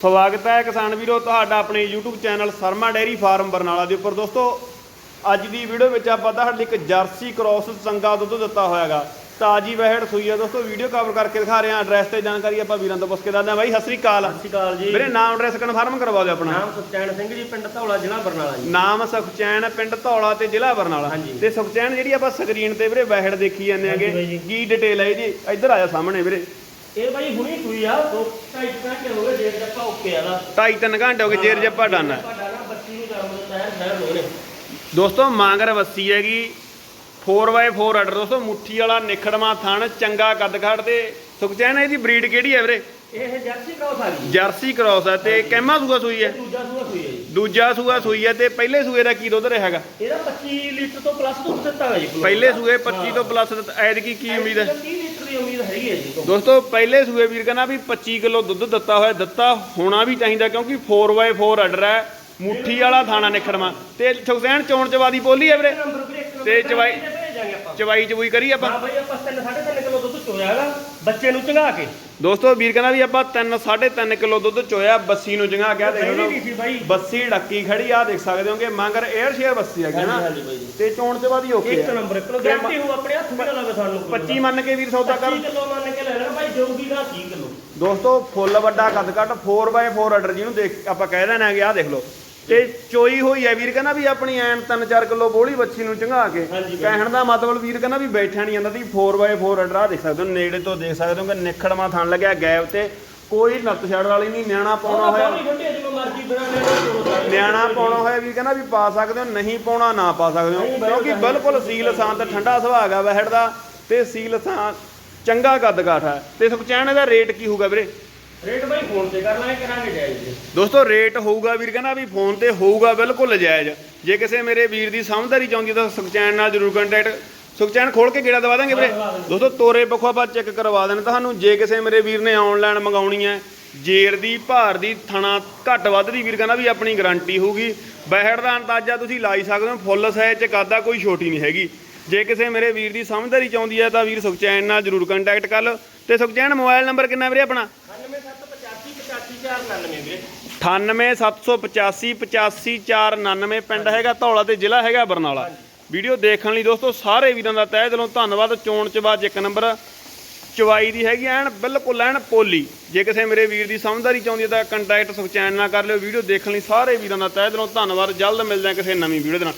ਸਵਾਗਤ ਹੈ ਕਿਸਾਨ ਵੀਰੋ ਤੁਹਾਡਾ ਆਪਣੇ YouTube channel Sharma dairy farm Barnala ਦੇ ਉੱਪਰ। ਦੋਸਤੋ ਅੱਜ ਦੀ ਵੀਡੀਓ ਵਿੱਚ ਆਪਾਂ ਤੁਹਾਡੇ ਲਈ ਇੱਕ ਜਰਸੀ ਕ੍ਰਾਸ ਚੰਗਾ ਦੁੱਧ ਦਿੱਤਾ ਹੋਇਆਗਾ। ਤਾਜੀ ਵਹਿੜ ਸੂਈ ਦੋਸਤੋ ਵੀਡੀਓ ਕਵਰ ਕਰਕੇ ਦਿਖਾ ਰਹੇ ਹਾਂ। ਐਡਰੈਸ ਤੇ ਜਾਣਕਾਰੀ ਆਪਾਂ ਵੀਰਾਂ ਤੋਂ ਪੁੱਛ ਕੇ ਦੱਸਦੇ ਹਾਂ। ਬਾਈ ਸਤਿ ਸ੍ਰੀ ਅਕਾਲ। ਸਤਿ ਸ਼੍ਰੀ ਅਕਾਲ ਜੀ। ਵੀਰੇ ਨਾਮ ਐਡਰੈਸ ਕਨਫਰਮ ਕਰਵਾ ਦਿਓ ਆਪਣਾ। ਨਾਮ ਸੁਖਚੈਨ ਸਿੰਘ ਜੀ ਪਿੰਡ ਧੌਲਾ ਜ਼ਿਲ੍ਹਾ ਬਰਨਾਲਾ ਜੀ। ਨਾਮ ਸੁਖਚੈਨ ਪਿੰਡ ਧੌਲਾ ਤੇ ਜ਼ਿਲ੍ਹਾ ਬਰਨਾਲਾ। ਤੇ ਸੁਖਚੈਨ ਜਿਹੜੀ ਆਪਾਂ ਸਕਰੀਨ ਤੇ ਵੀਰੇ ਵਹਿੜ ਦੇਖੀ ਜਾਂਦੇ ਆਗੇ ਜੀ। ਕੀ ਡਿਟੇਲ ਹੈ ਇਹਦੀ? ਇੱਧਰ ਆਇਆ ਸਾਹਮਣੇ ਵੀਰੇ। ਇਹ ਬਾਈ ਹੁਣੀ ਸੂਈ ਆ ਦੋ ਢਾਈ ਘੰਟੇ ਹੋ ਗਏ ਡੇਢ ਜੱਪਾ ਓਕੇ ਆ ਦਾ ਢਾਈ ਤਿੰਨ ਘੰਟੇ ਹੋ ਗਏ ਜੇਰ ਜੱਪਾ ਡਨ। ਹੈ ਨੂੰ ਦਿੱਤਾ ਹੈ ਦੋਸਤੋ ਮਾਂਗਰ ਵੱਸੀ ਹੈਗੀ। 4x4 ਆਰਡਰ ਦੋਸਤੋ ਮੁੱਠੀ ਵਾਲਾ ਨਿਖੜਵਾ ਥਣ ਚੰਗਾ ਕੱਦ ਕਾਠ ਤੇ ਸੁਖਚੈਨ ਇਹਦੀ ਬਰੀਡ ਕਿਹੜੀ ਹੈ ਵੀਰੇ? ਇਹ ਜਰਸੀ ਕ੍ਰਾਸ ਆ ਗਈ। ਜਰਸੀ ਕ੍ਰਾਸ ਹੈ ਤੇ ਕਹਿਮਾ ਸੂਆ ਸੂਈ ਹੈ? ਦੂਜਾ ਸੂਆ ਸੂਈ ਹੈ ਜੀ। ਦੂਜਾ ਸੂਆ ਸੂਈ ਹੈ ਤੇ ਪਹਿਲੇ ਸੂਏ ਦਾ ਕੀ ਦੁੱਧ ਰਿਹਾ ਹੈਗਾ? ਇਹਦਾ 25 ਲੀਟਰ ਤੋਂ ਪਲੱਸ ਦੁੱਧ ਦਿੱਤਾ ਹੈ ਜੀ। ਪਹਿਲੇ ਸੂਏ 25 ਹਾਂ। ਤੋਂ ਪਲੱਸ ਐਤਕੀ ਕੀ ਉਮੀਦ ਹੈ? 30 ਲੀਟਰ ਦੀ ਉਮੀਦ ਹੈਗੀ ਹੈ ਜੀ ਤੋਂ। ਦੋਸਤੋ ਪਹਿਲੇ ਸੂਏ ਵੀਰ ਕਹਿੰਦਾ ਵੀ 25 ਕਿਲੋ ਦੁੱਧ ਦਿੱਤਾ ਹੋਇਆ ਦਿੱਤਾ ਹੋਣਾ ਵੀ ਚਾਹੀਦਾ ਕਿਉਂਕਿ 4x4 ਆਰਡਰ ਹੈ ਮੁੱਠੀ ਵਾਲਾ ਥਾਣਾ ਨਿਖੜਵਾ ਤੇ ਸੁਖਚੈਨ ਚੋਣ ਚਵਾਦੀ ਬੋਲੀ ਹੈ ਵੀਰੇ ਤੇ ਚਵਾਈ- ਚਵਾਈ ਚਵੂਈ ਕਰੀ ਆਪਾਂ। ਹਾਂ ਬਾਈ ਆਪਾਂ 3 3.5 ਕਿਲੋ ਦੁੱਧ ਚੋਇਆ ਹੈਗਾ ਬੱਚੇ ਨੂੰ ਚੰਗਾ ਕੇ। ਦੋਸਤੋ ਵੀਰ ਕਹਿੰਦਾ ਵੀ ਆਪਾਂ 3 3.5 ਕਿਲੋ ਦੁੱਧ ਚੋਇਆ ਬੱਸੀ ਨੂੰ ਜੰਗਾ ਗਿਆ ਦੇਖ ਲਓ। ਬੱਸੀ ਡੱਕੀ ਖੜੀ ਆ ਦੇਖ ਸਕਦੇ ਹੋਗੇ ਮੰਗਰ 에ਅਰ ਸ਼ੇਅਰ ਬੱਸੀ ਹੈਗੀ ਨਾ ਤੇ ਚੋਣ ਤੇ ਬਾਦੀ ਓਕੇ ਇੱਕ ਨੰਬਰ ਇੱਕ ਕਿਲੋ ਗਾਰੰਟੀ ਹੋ ਆਪਣੇ ਹੱਥ ਵਿੱਚ ਲਾਵੇ ਸਾਨੂੰ 25 ਮੰਨ ਕੇ ਵੀਰ ਸੌਦਾ ਕਰ। 25 ਕਿਲੋ ਮੰਨ ਕੇ ਲੈ ਲੈਣਾ ਭਾਈ ਜੋਗੀ ਦਾ 30 ਕਿਲੋ। ਦੋਸਤੋ ਫੁੱਲ ਵੱਡਾ ਕੱਦ ਕੱਟ 4x4 ਆਰਡਰ ਜਿਹਨੂੰ ਦੇਖ ਆਪਾਂ ਕਹਿ ਦੇਣਾ ਹੈਗੇ ਆ ਦੇਖ ਲਓ। ਤੇ ਚੋਈ ਹੋਈ ਹੈ ਵੀਰ ਕਹਿੰਦਾ ਵੀ ਆਪਣੀ ਐਨ 3-4 ਕਿਲੋ ਬੋਲੀ ਬੱਚੀ ਨੂੰ ਚੰਗਾ ਕੇ। ਕਹਿਣ ਦਾ ਮਤਲਬ ਵੀਰ ਕਹਿੰਦਾ ਵੀ ਬੈਠਾ ਨਹੀਂ ਜਾਂਦਾ ਸੀ 4x4 ਆਰਡਰ ਆ ਦੇਖ ਸਕਦੇ ਹੋ ਨੇੜੇ ਤੋਂ ਦੇਖ ਸਕਦੇ ਹੋ ਕਿ ਨਿਖੜਵਾ ਥਣ ਲੱਗਿਆ ਗੈਪ ਤੇ। ਕੋਈ ਨੱਤ ਛੜ ਵਾਲੀ ਨਹੀਂ ਨਿਆਣਾ ਪਾਉਣਾ ਹੋਇਆ। ਨਿਆਣਾ ਪਾਉਣਾ ਹੋਇਆ ਵੀ ਕਹਿੰਦਾ ਵੀ ਪਾ ਸਕਦੇ ਹੋ ਨਹੀਂ ਪਾਉਣਾ ਨਾ ਪਾ ਸਕਦੇ ਹੋ। ਕਿਉਂਕਿ। ਬਿਲਕੁਲ ਸੀਲ ਥਾਂ ਤੇ ਠੰਡਾ ਸੁਭਾਅ ਹੈ ਵਹਿੜ ਦਾ ਤੇ ਸੀਲ ਥਾਂ ਚੰਗਾ ਕੱਦ ਕਾਠ ਹੈ ਤੇ ਸੁਖਚੈਨ ਇਹਦਾ ਰੇਟ ਕੀ ਹੋਊਗਾ ਵੀਰੇ? ਰੇਟ ਬਾਈ ਫੋਨ ਤੇ ਕਰ ਲਾਂਗੇ ਕਰਾਂਗੇ ਜਾਇਜ਼ ਜੀ। ਦੋਸਤੋ ਰੇਟ ਹੋਊਗਾ ਵੀਰ ਕਹਿੰਦਾ ਵੀ ਫੋਨ ਤੇ ਹੋਊਗਾ ਬਿਲਕੁਲ ਜਾਇਜ਼। ਜੇ ਕਿਸੇ ਮੇਰੇ ਵੀਰ ਦੀ ਸਮਝਦਾਰੀ ਚਾਹੁੰਦੀ ਤਾਂ ਸੁਖਚੈਨ ਨਾਲ ਜਰੂਰ ਕੰਟੈਕਟ ਸੁਖਚੈਨ ਖੋਲ ਕੇ ਗੇੜਾ ਦਵਾ ਦਾਂਗੇ ਵੀਰੇ। ਦੋਸਤੋ ਤੋਰੇ ਪੱਖੋਂ ਆਪਾਂ ਚੈੱਕ ਕਰਵਾ ਦੇਣ। ਤੁਹਾਨੂੰ ਜੇ ਕਿਸੇ ਮੇਰੇ ਵੀਰ ਨੇ ਆਨਲਾਈਨ ਮੰਗਾਉਣੀ ਹੈ ਜੇਰ ਦੀ ਭਾਰ ਦੀ ਥਣਾ ਘੱਟ ਵੱਧ ਦੀ ਵੀਰ ਕਹਿੰਦਾ ਵੀ ਆਪਣੀ ਗਾਰੰਟੀ ਹੋਊਗੀ। ਬਹਿੜ ਦਾ ਅੰਦਾਜ਼ਾ ਤੁਸੀਂ ਲਾਈ ਸਕਦੇ ਹੋ ਫੁੱਲ ਸਾਈਜ਼ ਚ ਕਾਦਾ ਕੋਈ ਛੋਟੀ ਨਹੀਂ ਹੈਗੀ। ਜੇ ਕਿਸੇ ਮੇਰੇ ਵੀਰ ਦੀ ਸਮਝਦਾਰੀ ਚਾਹੁੰਦੀ ਹੈ ਤਾਂ ਵੀਰ ਸੁਖਚੈਨ ਨਾਲ ਜਰੂਰ ਕੰਟੈਕਟ ਕਰ ਲਓ। ਤੇ ਸੁਖਚੈਨ ਮੋਬਾਈਲ ਨੰਬਰ ਕਿੰਨਾ ਵੀਰੇ ਆਪਣਾ? 9785 ਵੀਰੇ 98785 85499 ਪਿੰਡ ਹੈਗਾ ਧੌਲਾ ਤੇ ਜ਼ਿਲ੍ਹਾ ਹੈਗਾ ਬਰਨਾਲਾ। ਵੀਡੀਓ ਦੇਖਣ ਲਈ ਦੋਸਤੋ, ਸਾਰੇ ਵੀਰਾਂ ਦਾ ਤਹਿ ਦਿਲੋਂ ਧੰਨਵਾਦ। ਚੋਣ ਚ ਬਾਅਦ ਇੱਕ ਨੰਬਰ। ਚਵਾਈ ਦੀ ਹੈਗੀ ਐਨ, ਬਿਲਕੁਲ ਐਨ ਪੋਲੀ। ਜੇ ਕਿਸੇ ਮੇਰੇ ਵੀਰ ਦੀ ਸਮਝਦਾਰੀ ਚਾਹੁੰਦੀ ਹੈ ਤਾਂ ਕੰਟੈਕਟ ਸੁਖਚੈਨ ਨਾਲ ਕਰ ਲਿਓ। ਵੀਡੀਓ ਦੇਖਣ ਲਈ ਸਾਰੇ ਵੀਰਾਂ ਦਾ ਤਹਿ ਦਿਲੋਂ ਧੰਨਵਾਦ। ਜਲਦ ਮਿਲਦੇ ਹਾਂ ਕਿਸੇ ਨਵੀਂ ਵੀਡੀਓ ਦੇ ਨਾਲ।